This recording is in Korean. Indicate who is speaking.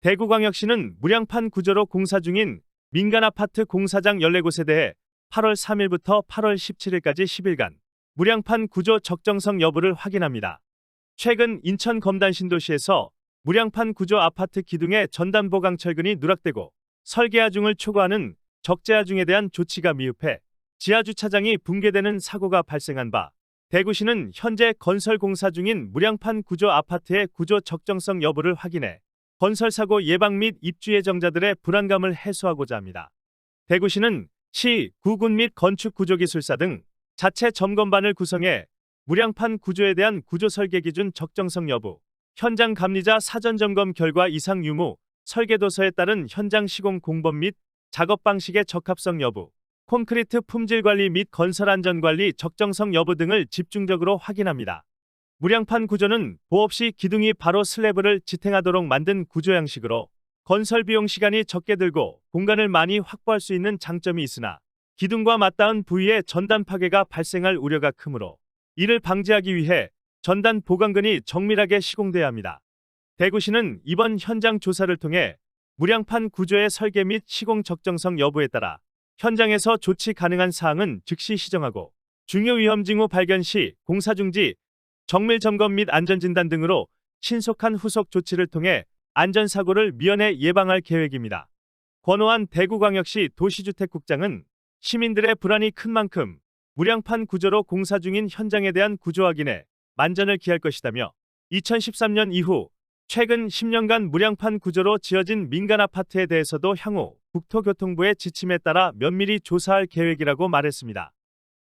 Speaker 1: 대구광역시는 무량판 구조로 공사 중인 민간 아파트 공사장 14곳에 대해 8월 3일부터 8월 17일까지 10일간 무량판 구조 적정성 여부를 확인합니다. 최근 인천 검단 신도시에서 무량판 구조 아파트 기둥의 전단 보강 철근이 누락되고 설계하 중을 초과하는 적재하 중에 대한 조치가 미흡해 지하 주차장이 붕괴되는 사고가 발생한 바 대구시는 현재 건설 공사 중인 무량판 구조 아파트의 구조 적정성 여부를 확인해 건설 사고 예방 및 입주 예정자들의 불안감을 해소하고자 합니다. 대구시는 시, 구군 및 건축 구조기술사 등 자체 점검반을 구성해 무량판 구조에 대한 구조 설계 기준 적정성 여부, 현장 감리자 사전 점검 결과 이상 유무, 설계 도서에 따른 현장 시공 공법 및 작업 방식의 적합성 여부, 콘크리트 품질 관리 및 건설 안전 관리 적정성 여부 등을 집중적으로 확인합니다. 무량판 구조는 시 기둥이 바로 슬래브를 지탱하도록 만든 구조 양식으로 건설 비용 시간이 적게 들고 공간을 많이 확보할 수 있는 장점이 있으나 기둥과 맞닿은 부위에 전단 파괴가 발생할 우려가 크므로 이를 방지하기 위해 전단 보강근이 정밀하게 시공돼야 합니다. 대구시는 이번 현장 조사를 통해 무량판 구조의 설계 및 시공 적정성 여부에 따라 현장에서 조치 가능한 사항은 즉시 시정하고 중요 위험 징후 발견 시 공사 중지, 정밀 점검 및 안전 진단 등으로 신속한 후속 조치를 통해 안전사고를 미연에 예방할 계획입니다. 권오한 대구광역시 도시주택국장은 시민들의 불안이 큰 만큼 무량판 구조로 공사 중인 현장에 대한 구조 확인에 만전을 기할 것이다며 2013년 이후 최근 10년간 무량판 구조로 지어진 민간 아파트에 대해서도 향후 국토교통부의 지침에 따라 면밀히 조사할 계획이라고 말했습니다.